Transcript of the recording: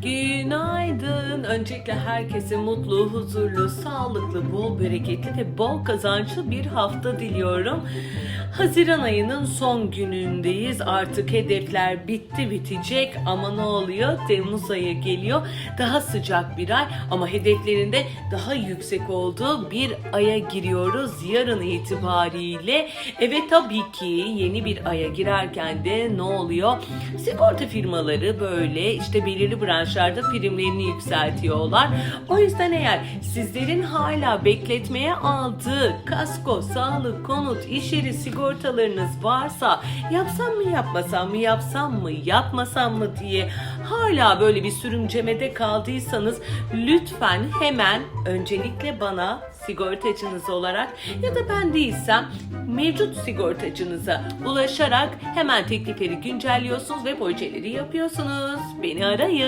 give. Günaydın. Öncelikle herkese mutlu, huzurlu, sağlıklı, bol bereketli ve bol kazançlı bir hafta diliyorum. Haziran ayının son günündeyiz. Artık hedefler bitti bitecek ama ne oluyor? Temmuz ayı geliyor. Daha sıcak bir ay ama hedeflerinde daha yüksek olduğu bir aya giriyoruz yarın itibariyle. Evet tabii ki yeni bir aya girerken de ne oluyor? Sigorta firmaları böyle işte belirli branşlarda primlerini yükseltiyorlar. O yüzden eğer sizlerin hala bekletmeye aldığı kasko, sağlık, konut, iş yeri sigortalarınız varsa yapsam mı yapmasam mı yapsam mı yapmasam mı diye hala böyle bir sürümcemede kaldıysanız lütfen hemen öncelikle bana sigortacınız olarak ya da ben değilsem mevcut sigortacınıza ulaşarak hemen teklifleri güncelliyorsunuz ve projeleri yapıyorsunuz. Beni arayın.